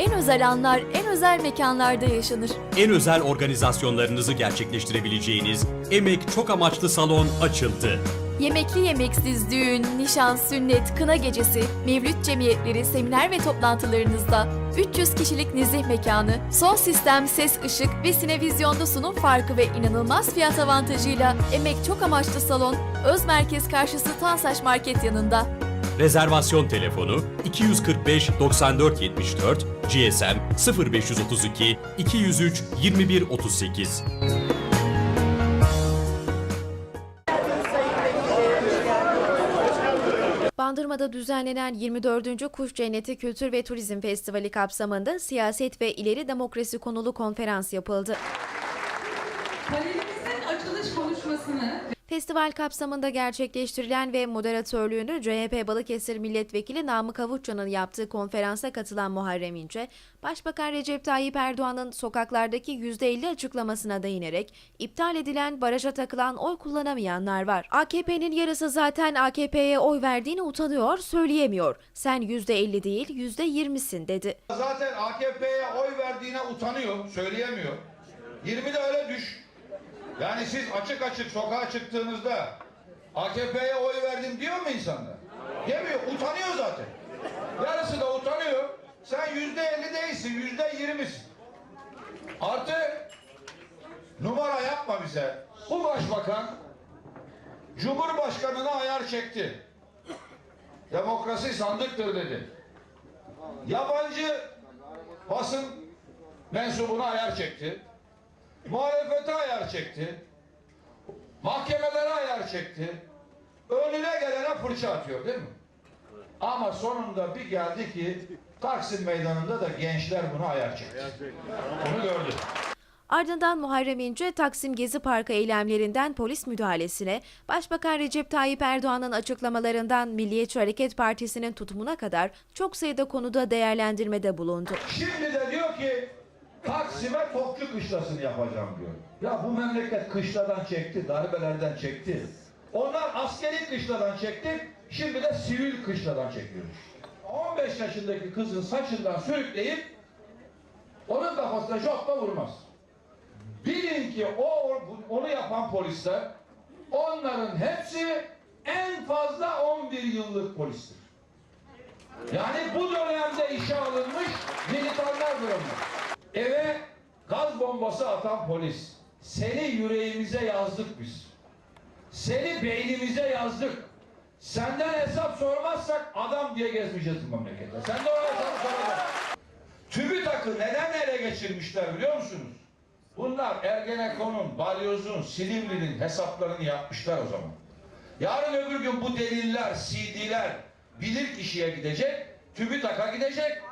En özel anlar, en özel mekanlarda yaşanır. En özel organizasyonlarınızı gerçekleştirebileceğiniz Emek Çok Amaçlı Salon açıldı. Yemekli yemeksiz düğün, nişan, sünnet, kına gecesi, mevlüt cemiyetleri, seminer ve toplantılarınızda 300 kişilik nezih mekanı, son sistem ses ışık ve sinevizyonda sunum farkı ve inanılmaz fiyat avantajıyla Emek Çok Amaçlı Salon, Öz Merkez karşısı Tansaç Market yanında. Rezervasyon telefonu 245 94 74 GSM 0532 203 21 38. Bandırma'da düzenlenen 24. Kuş Cenneti Kültür ve Turizm Festivali kapsamında siyaset ve ileri demokrasi konulu konferans yapıldı. Panelimizin açılış konuşmasını Festival kapsamında gerçekleştirilen ve moderatörlüğünü CHP Balıkesir Milletvekili Namık Avuçcan'ın yaptığı konferansa katılan Muharrem İnce, Başbakan Recep Tayyip Erdoğan'ın sokaklardaki %50 açıklamasına değinerek iptal edilen baraja takılan oy kullanamayanlar var. AKP'nin yarısı zaten AKP'ye oy verdiğini utanıyor, söyleyemiyor. Sen %50 değil %20'sin dedi. Zaten AKP'ye oy verdiğine utanıyor, söyleyemiyor. 20 de öyle düş. Yani siz açık açık sokağa çıktığınızda AKP'ye oy verdim diyor mu insanlar? Demiyor, utanıyor zaten. Yarısı da utanıyor. Sen yüzde elli değilsin, yüzde yirmisin. Artı numara yapma bize. Bu başbakan Cumhurbaşkanına ayar çekti. Demokrasi sandıktır dedi. Yabancı basın mensubuna ayar çekti. Muhalefete ayar çekti. Mahkemelere ayar çekti. Önüne gelene fırça atıyor değil mi? Ama sonunda bir geldi ki Taksim Meydanı'nda da gençler buna ayar çekti. Bunu gördük. Ardından Muharrem İnce Taksim Gezi Parkı eylemlerinden polis müdahalesine, Başbakan Recep Tayyip Erdoğan'ın açıklamalarından Milliyetçi Hareket Partisi'nin tutumuna kadar çok sayıda konuda değerlendirmede bulundu. Şimdi de diyor ki Taksim'e topçu kışlasını yapacağım diyor. Ya bu memleket kışladan çekti, darbelerden çekti. Onlar askeri kışladan çekti, şimdi de sivil kışladan çekiyoruz. 15 yaşındaki kızın saçından sürükleyip onun kafasına jopla vurmaz. Bilin ki o onu yapan polisler onların hepsi en fazla 11 yıllık polistir. Yani bu dönemde işe alınmış militanlar bunlar. Eve gaz bombası atan polis. Seni yüreğimize yazdık biz. Seni beynimize yazdık. Senden hesap sormazsak adam diye gezmeyeceğiz bu memlekette. Sen de ona hesap soracaksın. TÜBİTAK'ı neden ele geçirmişler biliyor musunuz? Bunlar Ergenekon'un, Balyoz'un, Silivri'nin hesaplarını yapmışlar o zaman. Yarın öbür gün bu deliller, CD'ler bilir kişiye gidecek, TÜBİTAK'a gidecek.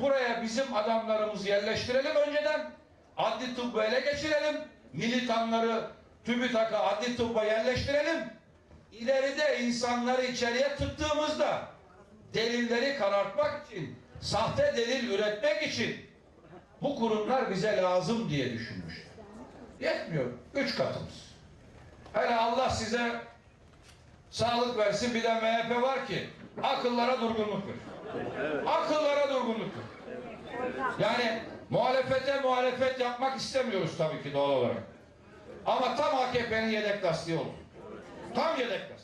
Buraya bizim adamlarımızı yerleştirelim önceden. Adli tıbbı ele geçirelim. Militanları TÜBİTAK'a adli tıbba yerleştirelim. İleride insanları içeriye tıktığımızda delilleri karartmak için, sahte delil üretmek için bu kurumlar bize lazım diye düşünmüş. Yetmiyor. Üç katımız. Hele Allah size sağlık versin bir de MHP var ki akıllara durgunluktur. Akıllara durgunluktur. Yani muhalefete muhalefet yapmak istemiyoruz tabii ki doğal olarak. Ama tam AKP'nin yedek lastiği oldu. Tam yedek lastiği.